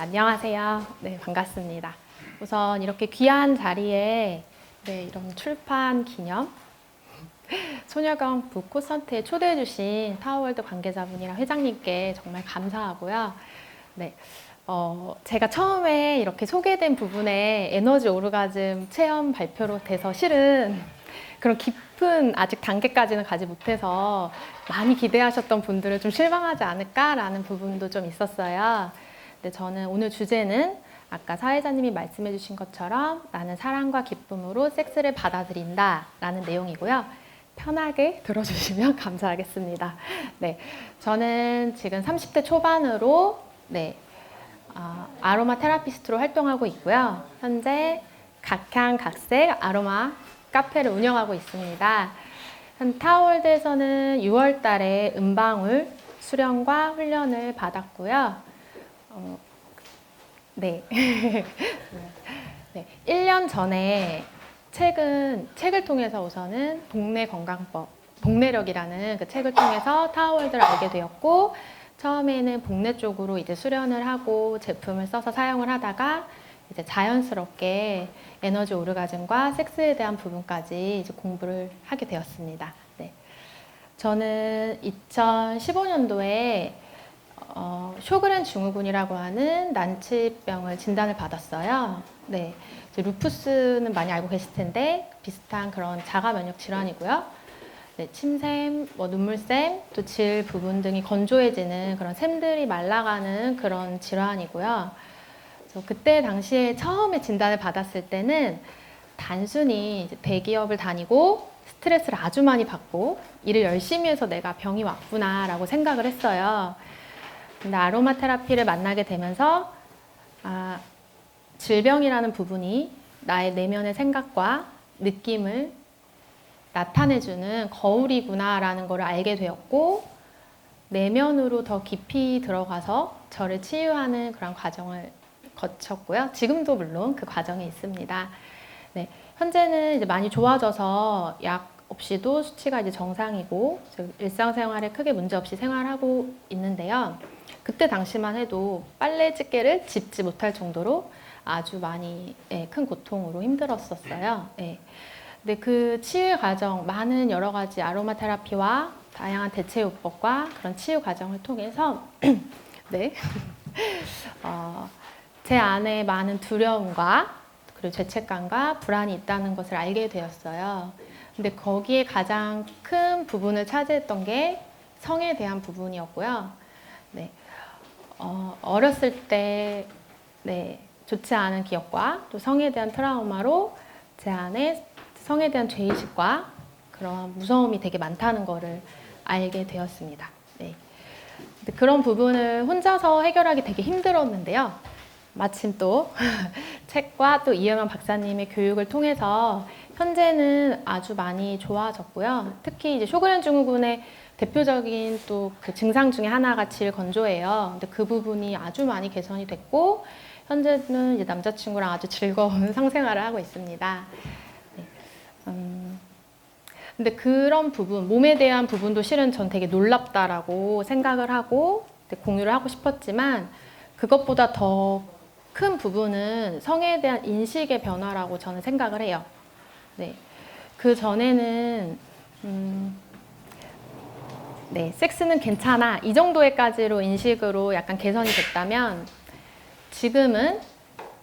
안녕하세요. 네, 반갑습니다. 우선 이렇게 귀한 자리에 네, 이런 출판 기념 소녀경 북 콘서트에 초대해 주신 타워월드 관계자분이랑 회장님께 정말 감사하고요. 네. 어, 제가 처음에 이렇게 소개된 부분에 에너지 오르가즘 체험 발표로 돼서 실은 그런 깊은 아직 단계까지는 가지 못해서 많이 기대하셨던 분들은 좀 실망하지 않을까라는 부분도 좀 있었어요. 근데 저는 오늘 주제는 아까 사회자님이 말씀해 주신 것처럼 나는 사랑과 기쁨으로 섹스를 받아들인다 라는 내용이고요. 편하게 들어주시면 감사하겠습니다. 네. 저는 지금 30대 초반으로 네. 아, 아로마 테라피스트로 활동하고 있고요. 현재 각향 각색 아로마 카페를 운영하고 있습니다. 현 타월드에서는 6월 달에 음방울 수련과 훈련을 받았고요. 어, 네. 네. 1년 전에 책은 책을 통해서 우선은 동네 건강법, 동네력이라는 그 책을 통해서 타워월드를 알게 되었고 처음에는 복내 쪽으로 이제 수련을 하고 제품을 써서 사용을 하다가 이제 자연스럽게 에너지 오르가즘과 섹스에 대한 부분까지 이제 공부를 하게 되었습니다. 네. 저는 2015년도에 어, 쇼그렌 증후군이라고 하는 난치병을 진단을 받았어요. 네. 루푸스는 많이 알고 계실 텐데 비슷한 그런 자가 면역 질환이고요. 네, 침샘, 뭐 눈물샘, 또 질 부분 등이 건조해지는 그런 샘들이 말라가는 그런 질환이고요. 그래서 그때 당시에 처음에 진단을 받았을 때는 단순히 대기업을 다니고 스트레스를 아주 많이 받고 일을 열심히 해서 내가 병이 왔구나라고 생각을 했어요. 근데 아로마 테라피를 만나게 되면서 아, 질병이라는 부분이 나의 내면의 생각과 느낌을 나타내주는 거울이구나라는 걸 알게 되었고 내면으로 더 깊이 들어가서 저를 치유하는 그런 과정을 거쳤고요. 지금도 물론 그 과정이 있습니다. 네, 현재는 이제 많이 좋아져서 약 없이도 수치가 이제 정상이고 즉 일상생활에 크게 문제 없이 생활하고 있는데요. 그때 당시만 해도 빨래 집게를 짚지 못할 정도로 아주 많이 예, 큰 고통으로 힘들었었어요. 예. 근데 그 치유의 과정, 많은 여러 가지 아로마 테라피와 다양한 대체 요법과 그런 치유 과정을 통해서 네. 어, 제 안에 많은 두려움과 그리고 죄책감과 불안이 있다는 것을 알게 되었어요. 근데 거기에 가장 큰 부분을 차지했던 게 성에 대한 부분이었고요. 네. 어, 어렸을 때 네, 좋지 않은 기억과 또 성에 대한 트라우마로 제 안에 성에 대한 죄의식과 그런 무서움이 되게 많다는 것을 알게 되었습니다. 네. 그런 부분을 혼자서 해결하기 되게 힘들었는데요. 마침 또 책과 또 이영환 박사님의 교육을 통해서 현재는 아주 많이 좋아졌고요. 특히 이제 쇼그렌 증후군의 대표적인 또 그 증상 중에 하나가 질 건조예요. 근데 그 부분이 아주 많이 개선이 됐고 현재는 이제 남자친구랑 아주 즐거운 성생활을 하고 있습니다. 네. 음, 근데 그런 부분, 몸에 대한 부분도 실은 전 되게 놀랍다라고 생각을 하고 공유를 하고 싶었지만 그것보다 더 큰 부분은 성에 대한 인식의 변화라고 저는 생각을 해요. 네. 그 전에는, 음, 네, 섹스는 괜찮아. 이 정도에까지로 인식으로 약간 개선이 됐다면 지금은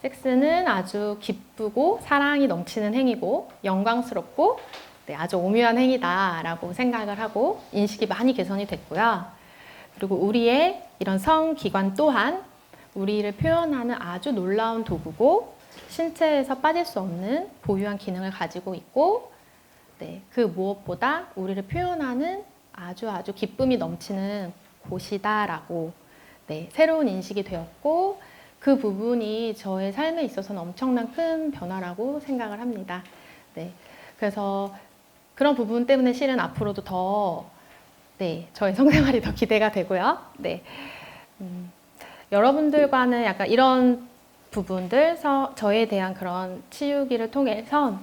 섹스는 아주 기쁘고 사랑이 넘치는 행위고 영광스럽고 네, 아주 오묘한 행위다라고 생각을 하고 인식이 많이 개선이 됐고요. 그리고 우리의 이런 성기관 또한 우리를 표현하는 아주 놀라운 도구고 신체에서 빠질 수 없는 보유한 기능을 가지고 있고 네, 그 무엇보다 우리를 표현하는 아주 아주 기쁨이 넘치는 곳이다라고 네, 새로운 인식이 되었고 그 부분이 저의 삶에 있어서는 엄청난 큰 변화라고 생각을 합니다. 네, 그래서 그런 부분 때문에 실은 앞으로도 더 네, 저의 성생활이 더 기대가 되고요. 네. 음, 여러분들과는 약간 이런 부분들, 서, 저에 대한 그런 치유기를 통해서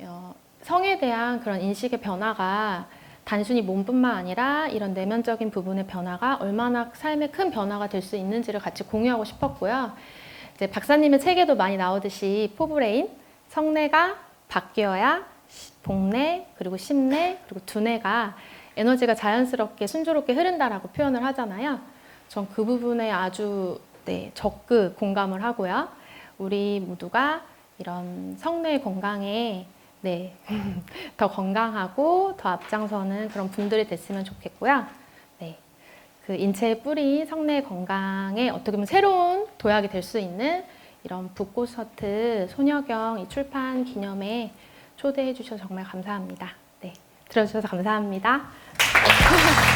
어, 성에 대한 그런 인식의 변화가 단순히 몸뿐만 아니라 이런 내면적인 부분의 변화가 얼마나 삶에 큰 변화가 될 수 있는지를 같이 공유하고 싶었고요. 이제 박사님의 책에도 많이 나오듯이 포브레인, 성내가 바뀌어야 시- 복내, 그리고 심내, 그리고 두뇌가 에너지가 자연스럽게 순조롭게 흐른다라고 표현을 하잖아요. 전 그 부분에 아주 네, 적극 공감을 하고요. 우리 모두가 이런 성내 건강에 네, 더 건강하고 더 앞장서는 그런 분들이 됐으면 좋겠고요. 네, 그 인체의 뿌리 성내 건강에 어떻게 보면 새로운 도약이 될 수 있는 이런 붓고서트 소녀경 이 출판 기념에 초대해 주셔서 정말 감사합니다. 네, 들어주셔서 감사합니다.